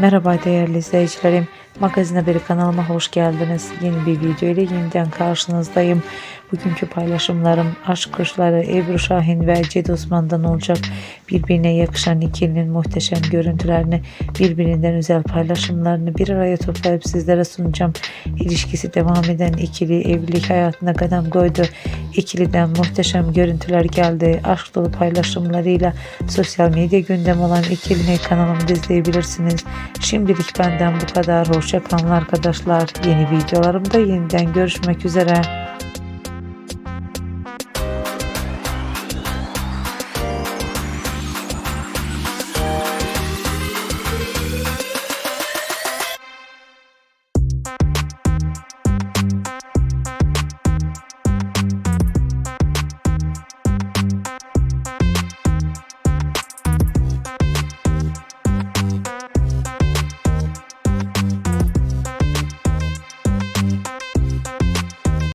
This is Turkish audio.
Merhaba değerli izleyicilerim. Magazin Haberi kanalıma hoş geldiniz. Yeni bir video ile yeniden karşınızdayım. Bugünkü paylaşımlarım aşk kuşları Ebru Şahin ve Ced Osman'dan olacak. Birbirine yakışan ikilinin muhteşem görüntülerini, birbirinden özel paylaşımlarını bir araya toplayıp sizlere sunacağım. İlişkisi devam eden ikili evlilik hayatına kadem koydu. İkiliden muhteşem görüntüler geldi. Aşk dolu paylaşımlarıyla sosyal medya gündem olan ikilini kanalımda izleyebilirsiniz. Şimdilik benden bu kadar. Hoşçakalın arkadaşlar. Yeni videolarımda yeniden görüşmek üzere.